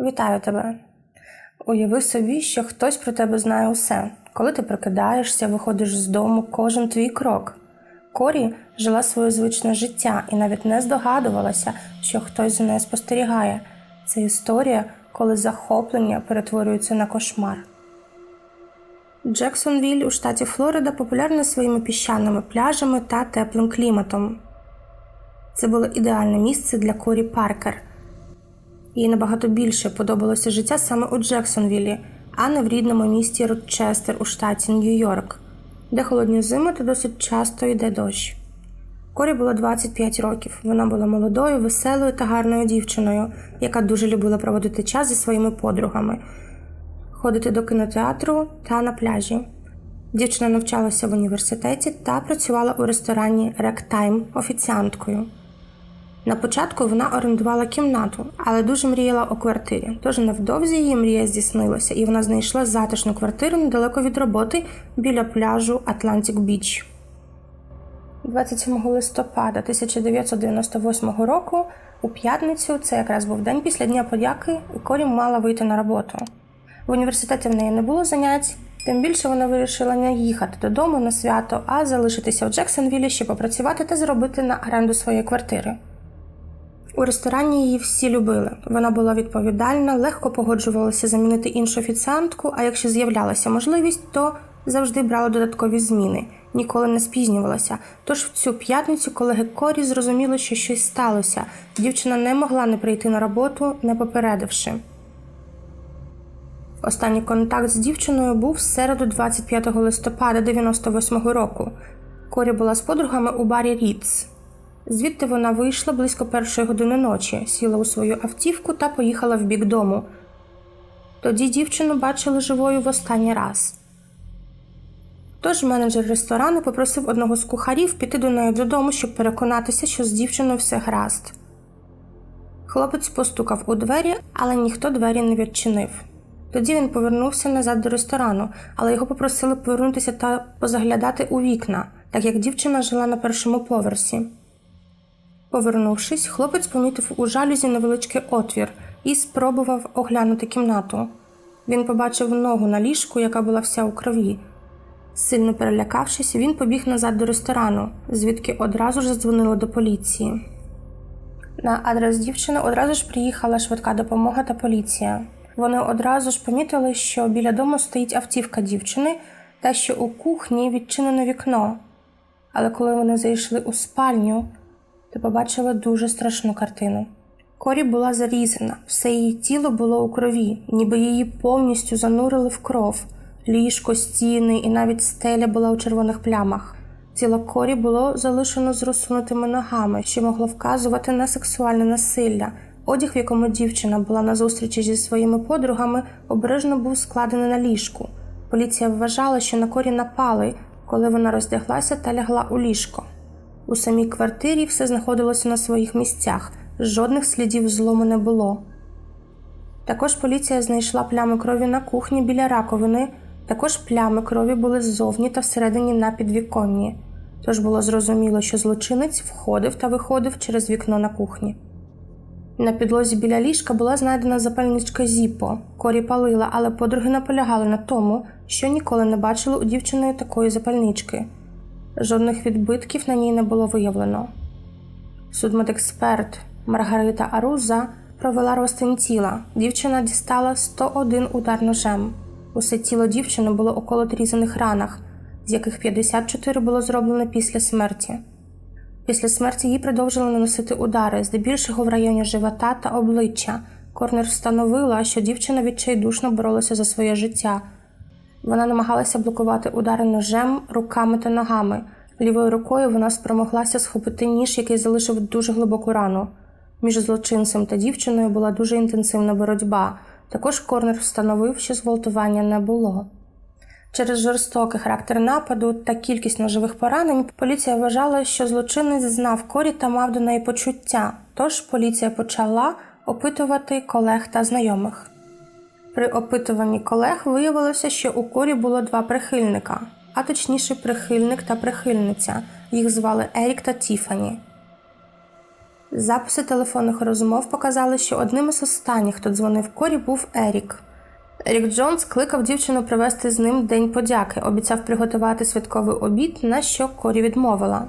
Вітаю тебе. Уяви собі, що хтось про тебе знає усе. Коли ти прокидаєшся, виходиш з дому, кожен твій крок. Корі жила своє звичне життя і навіть не здогадувалася, що хтось за нею спостерігає. Це історія, коли захоплення перетворюється на кошмар. Джексонвіль у штаті Флорида популярна своїми піщаними пляжами та теплим кліматом. Це було ідеальне місце для Корі Паркер. Їй набагато більше подобалося життя саме у Джексонвілі, а не в рідному місті Рочестер у штаті Нью-Йорк, де холодні зими та досить часто йде дощ. Корі було 25 років. Вона була молодою, веселою та гарною дівчиною, яка дуже любила проводити час зі своїми подругами, ходити до кінотеатру та на пляжі. Дівчина навчалася в університеті та працювала у ресторані Ректайм офіціанткою. На початку вона орендувала кімнату, але дуже мріяла у квартирі. Тож невдовзі її мрія здійснилася, і вона знайшла затишну квартиру недалеко від роботи біля пляжу Атлантик Біч. 27 листопада 1998 року у п'ятницю, це якраз був день після Дня подяки, і Корі мала вийти на роботу. В університеті в неї не було занять, тим більше вона вирішила не їхати додому на свято, а залишитися в Джексонвілі, щоб попрацювати та заробити на оренду своєї квартири. У ресторані її всі любили. Вона була відповідальна, легко погоджувалася замінити іншу офіціантку, а якщо з'являлася можливість, то завжди брала додаткові зміни, ніколи не спізнювалася. Тож в цю п'ятницю колеги Корі зрозуміли, що щось сталося. Дівчина не могла не прийти на роботу, не попередивши. Останній контакт з дівчиною був в середу 25 листопада 98 року. Корі була з подругами у барі Ріц. Звідти вона вийшла близько першої години ночі, сіла у свою автівку та поїхала в бік дому. Тоді дівчину бачили живою в останній раз. Тож менеджер ресторану попросив одного з кухарів піти до неї додому, щоб переконатися, що з дівчиною все гаразд. Хлопець постукав у двері, але ніхто двері не відчинив. Тоді він повернувся назад до ресторану, але його попросили повернутися та позаглядати у вікна, так як дівчина жила на першому поверсі. Повернувшись, хлопець помітив у жалюзі невеличкий отвір і спробував оглянути кімнату. Він побачив ногу на ліжку, яка була вся у крові. Сильно перелякавшись, він побіг назад до ресторану, звідки одразу ж задзвонили до поліції. На адрес дівчини одразу ж приїхала швидка допомога та поліція. Вони одразу ж помітили, що біля дому стоїть автівка дівчини та що у кухні відчинено вікно. Але коли вони зайшли у спальню, то побачили дуже страшну картину. Корі була зарізана, все її тіло було у крові, ніби її повністю занурили в кров. Ліжко, стіни і навіть стеля була у червоних плямах. Тіло Корі було залишено з розсунутими ногами, що могло вказувати на сексуальне насилля. Одяг, в якому дівчина була на зустрічі зі своїми подругами, обережно був складений на ліжку. Поліція вважала, що на Корі напали, коли вона роздяглася та лягла у ліжко. У самій квартирі все знаходилося на своїх місцях, жодних слідів злому не було. Також поліція знайшла плями крові на кухні біля раковини, також плями крові були ззовні та всередині на підвіконні, тож було зрозуміло, що злочинець входив та виходив через вікно на кухні. На підлозі біля ліжка була знайдена запальничка Зіпо. Корі палила, але подруги наполягали на тому, що ніколи не бачили у дівчини такої запальнички. Жодних відбитків на ній не було виявлено. Судмедексперт Маргарита Аруза провела розтин тіла. Дівчина дістала 101 удар ножем. Усе тіло дівчини було у колотрізаних ранах, з яких 54 було зроблено після смерті. Після смерті їй продовжили наносити удари, здебільшого в районі живота та обличчя. Корнер встановила, що дівчина відчайдушно боролася за своє життя. Вона намагалася блокувати удари ножем, руками та ногами. Лівою рукою вона спромоглася схопити ніж, який залишив дуже глибоку рану. Між злочинцем та дівчиною була дуже інтенсивна боротьба. Також Корнер встановив, що зґвалтування не було. Через жорстокий характер нападу та кількість ножових поранень поліція вважала, що злочинець знав корі та мав до неї почуття, тож поліція почала опитувати колег та знайомих. При опитуванні колег виявилося, що у корі було два прихильника, а точніше прихильник та прихильниця. Їх звали Ерік та Тіфані. Записи телефонних розмов показали, що одним із останніх, хто дзвонив Корі, був Ерік. Ерік Джонс кликав дівчину провести з ним день подяки, обіцяв приготувати святковий обід, на що Корі відмовила.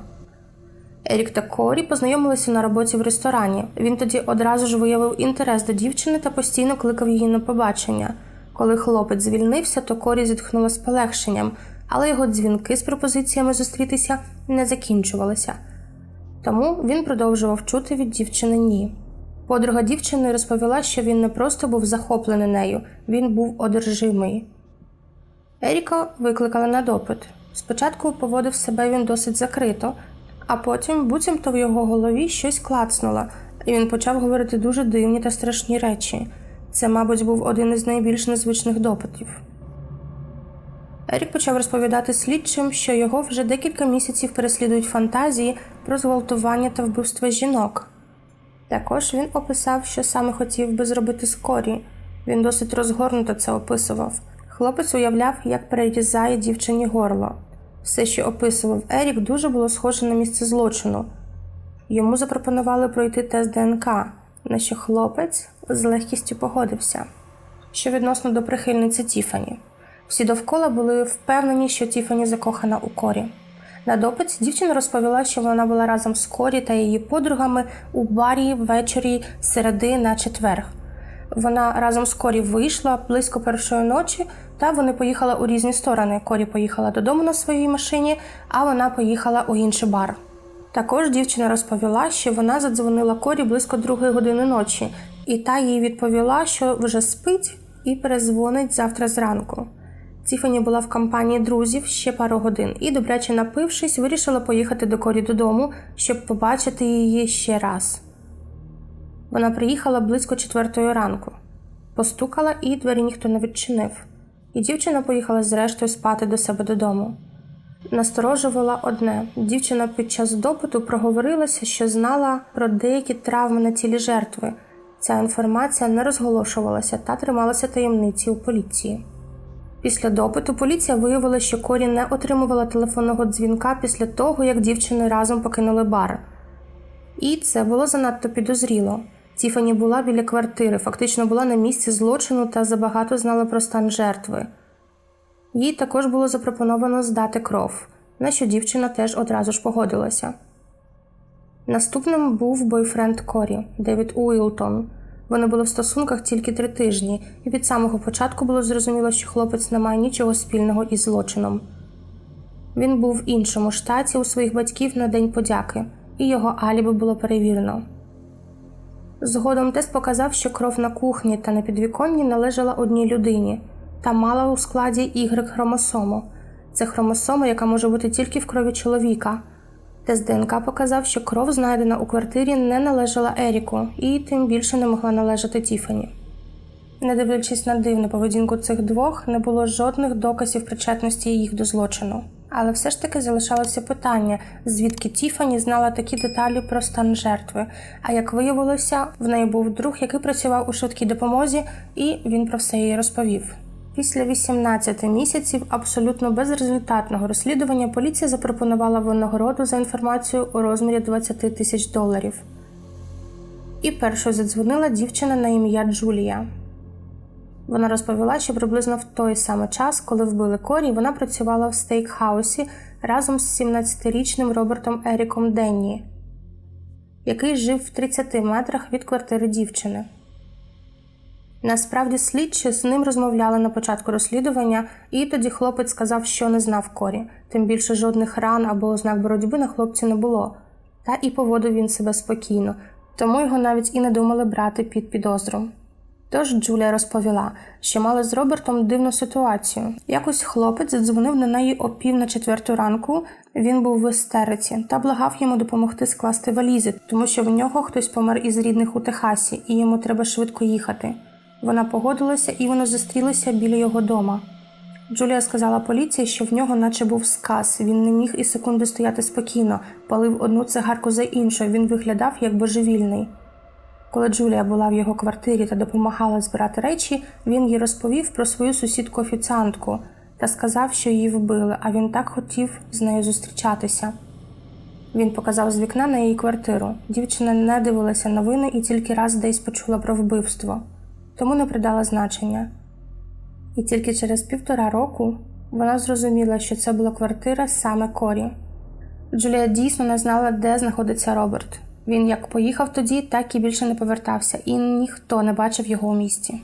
Ерік та Корі познайомилися на роботі в ресторані. Він тоді одразу ж виявив інтерес до дівчини та постійно кликав її на побачення. Коли хлопець звільнився, то Корі зітхнула з полегшенням, але його дзвінки з пропозиціями зустрітися не закінчувалися. Тому він продовжував чути від дівчини ні. Подруга дівчини розповіла, що він не просто був захоплений нею, він був одержимий. Еріка викликали на допит. Спочатку поводив себе він досить закрито, а потім буцімто в його голові щось клацнуло, і він почав говорити дуже дивні та страшні речі. Це, мабуть, був один із найбільш незвичних допитів. Ерік почав розповідати слідчим, що його вже декілька місяців переслідують фантазії про зґвалтування та вбивство жінок. Також він описав, що саме хотів би зробити з Корі. Він досить розгорнуто це описував. Хлопець уявляв, як перерізає дівчині горло. Все, що описував Ерік, дуже було схоже на місце злочину. Йому запропонували пройти тест ДНК, на що хлопець з легкістю погодився. Що відносно до прихильниці Тіфані. Всі довкола були впевнені, що Тіфані закохана у Корі. На допиті дівчина розповіла, що вона була разом з Корі та її подругами у барі ввечері середи на четверг. Вона разом з Корі вийшла близько першої ночі, та вони поїхали у різні сторони. Корі поїхала додому на своїй машині, а вона поїхала у інший бар. Також дівчина розповіла, що вона задзвонила Корі близько другої години ночі, і та їй відповіла, що вже спить і перезвонить завтра зранку. Тіфані була в компанії друзів ще пару годин і, добряче напившись, вирішила поїхати до Корі додому, щоб побачити її ще раз. Вона приїхала близько четвертої ранку, постукала, і двері ніхто не відчинив, і дівчина поїхала зрештою спати до себе додому. Насторожувала одне: дівчина під час допиту проговорилася, що знала про деякі травми на тілі жертви. Ця інформація не розголошувалася та трималася таємниці у поліції. Після допиту поліція виявила, що Корі не отримувала телефонного дзвінка після того, як дівчини разом покинули бар. І це було занадто підозріло. Тіфані була біля квартири, фактично була на місці злочину та забагато знала про стан жертви. Їй також було запропоновано здати кров, на що дівчина теж одразу ж погодилася. Наступним був бойфренд Корі Девід Уілтон. Вони були в стосунках тільки три тижні, і від самого початку було зрозуміло, що хлопець не має нічого спільного із злочином. Він був в іншому штаті у своїх батьків на День подяки, і його аліби було перевірено. Згодом тест показав, що кров на кухні та на підвіконні належала одній людині та мала у складі y хромосому. Це хромосома, яка може бути тільки в крові чоловіка. Тест ДНК показав, що кров, знайдена у квартирі, не належала Еріку і тим більше не могла належати Тіфані. Не дивлячись на дивну поведінку цих двох, не було жодних доказів причетності їх до злочину. Але все ж таки залишалося питання, звідки Тіфані знала такі деталі про стан жертви. А як виявилося, в неї був друг, який працював у швидкій допомозі, і він про все їй розповів. Після 18 місяців абсолютно безрезультатного розслідування поліція запропонувала винагороду за інформацію у розмірі 20 тисяч доларів. І першою задзвонила дівчина на ім'я Джулія. Вона розповіла, що приблизно в той самий час, коли вбили Корі, вона працювала в стейкхаусі разом з 17-річним Робертом Еріком Денні, який жив в 30 метрах від квартири дівчини. Насправді, слідчі з ним розмовляли на початку розслідування, і тоді хлопець сказав, що не знав Корі, тим більше жодних ран або ознак боротьби на хлопці не було. Та і поводив він себе спокійно, тому його навіть і не думали брати під підозру. Тож Джулія розповіла, що мали з Робертом дивну ситуацію. Якось хлопець задзвонив на неї о пів на четверту ранку. Він був в істериці та благав йому допомогти скласти валізи, тому що в нього хтось помер із рідних у Техасі, і йому треба швидко їхати. Вона погодилася і вони зустрілися біля його дома. Джулія сказала поліції, що в нього наче був сказ. Він не міг і секунди стояти спокійно, палив одну цигарку за іншою. Він виглядав як божевільний. Коли Джулія була в його квартирі та допомагала збирати речі, він їй розповів про свою сусідку офіціантку та сказав, що її вбили, а він так хотів з нею зустрічатися. Він показав з вікна на її квартиру. Дівчина не дивилася новини і тільки раз десь почула про вбивство, тому не придала значення. І тільки через півтора року вона зрозуміла, що це була квартира саме Корі. Джулія дійсно не знала, де знаходиться Роберт. Він як поїхав тоді, так і більше не повертався, і ніхто не бачив його у місті.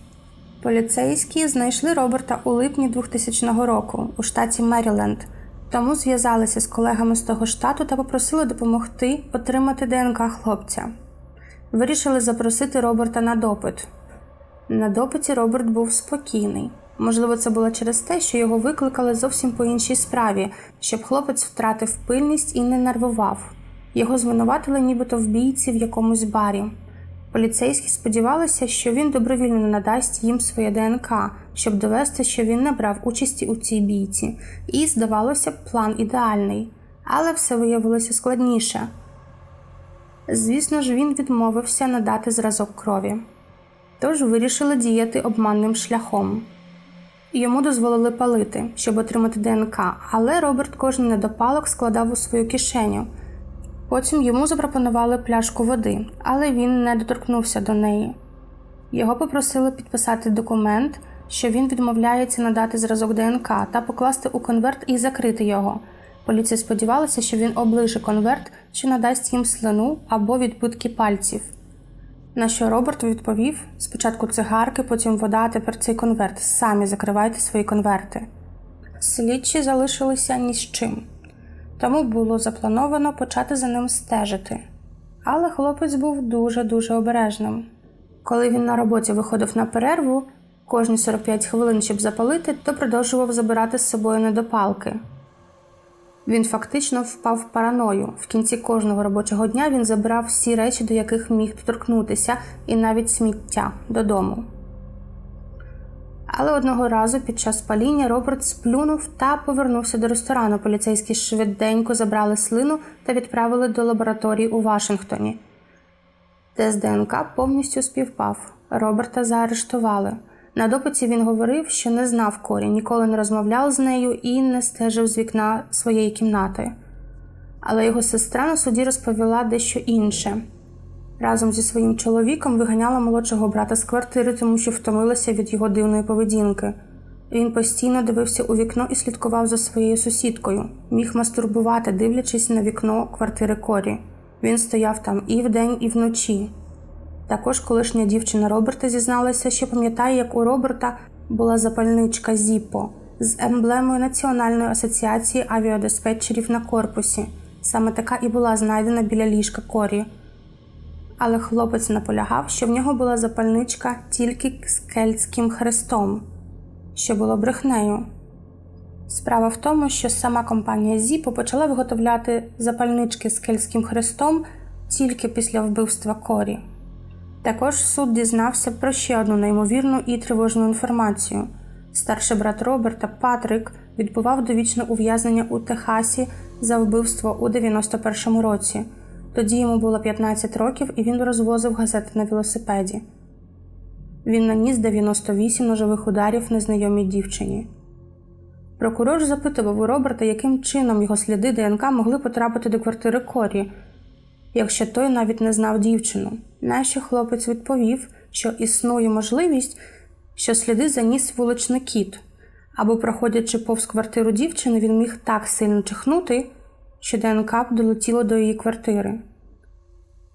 Поліцейські знайшли Роберта у липні 2000 року у штаті Меріленд, тому зв'язалися з колегами з того штату та попросили допомогти отримати ДНК хлопця. Вирішили запросити Роберта на допит. На допиті Роберт був спокійний. Можливо, це було через те, що його викликали зовсім по іншій справі, щоб хлопець втратив пильність і не нервував. Його звинуватили нібито в бійці в якомусь барі. Поліцейські сподівалися, що він добровільно надасть їм своє ДНК, щоб довести, що він не брав участі у цій бійці, і, здавалося б, план ідеальний, але все виявилося складніше. Звісно ж, він відмовився надати зразок крові, тож вирішили діяти обманним шляхом. Йому дозволили палити, щоб отримати ДНК, але Роберт кожен недопалок складав у свою кишеню. Потім йому запропонували пляшку води, але він не доторкнувся до неї. Його попросили підписати документ, що він відмовляється надати зразок ДНК та покласти у конверт і закрити його. Поліція сподівалася, що він оближе конверт, що надасть їм слину або відбитки пальців. На що Роберт відповів: спочатку цигарки, потім вода, а тепер цей конверт. Самі закривайте свої конверти. Слідчі залишилися ні з чим, тому було заплановано почати за ним стежити. Але хлопець був дуже-дуже обережним. Коли він на роботі виходив на перерву кожні 45 хвилин, щоб запалити, то продовжував забирати з собою недопалки. Він фактично впав в параною. В кінці кожного робочого дня він забирав всі речі, до яких міг доторкнутися, і навіть сміття додому. Але одного разу під час паління Роберт сплюнув та повернувся до ресторану. Поліцейські швиденько забрали слину та відправили до лабораторії у Вашингтоні. Тест ДНК повністю співпав. Роберта заарештували. На допиті він говорив, що не знав Корі, ніколи не розмовляв з нею і не стежив з вікна своєї кімнати. Але його сестра на суді розповіла дещо інше. Разом зі своїм чоловіком виганяла молодшого брата з квартири, тому що втомилася від його дивної поведінки. Він постійно дивився у вікно і слідкував за своєю сусідкою, міг мастурбувати, дивлячись на вікно квартири Корі. Він стояв там і вдень, і вночі. Також колишня дівчина Роберта зізналася, що пам'ятає, як у Роберта була запальничка Зіпо з емблемою Національної асоціації авіадиспетчерів на корпусі. Саме така і була знайдена біля ліжка Корі. Але хлопець наполягав, що в нього була запальничка тільки з кельтським хрестом, що було брехнею. Справа в тому, що сама компанія Зіпо почала виготовляти запальнички з кельтським хрестом тільки після вбивства Корі. Також суд дізнався про ще одну неймовірну і тривожну інформацію. Старший брат Роберта Патрик відбував довічне ув'язнення у Техасі за вбивство у 91-му році. Тоді йому було 15 років і він розвозив газети на велосипеді. Він наніс 98 ножових ударів незнайомій дівчині. Прокурор запитував у Роберта, яким чином його сліди ДНК могли потрапити до квартири Корі, якщо той навіть не знав дівчину. Нащо хлопець відповів, що існує можливість, що сліди заніс вуличний кіт, або, проходячи повз квартиру дівчини, він міг так сильно чихнути, що ДНК долетіло до її квартири.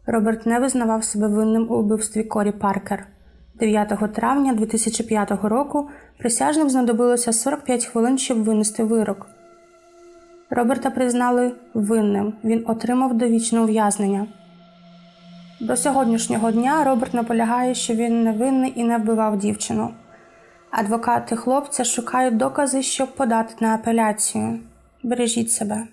Роберт не визнавав себе винним у вбивстві Корі Паркер. 9 травня 2005 року присяжним знадобилося 45 хвилин, щоб винести вирок. Роберта признали винним, він отримав довічне ув'язнення. До сьогоднішнього дня Роберт наполягає, що він невинний і не вбивав дівчину. Адвокати хлопця шукають докази, щоб подати на апеляцію. Бережіть себе.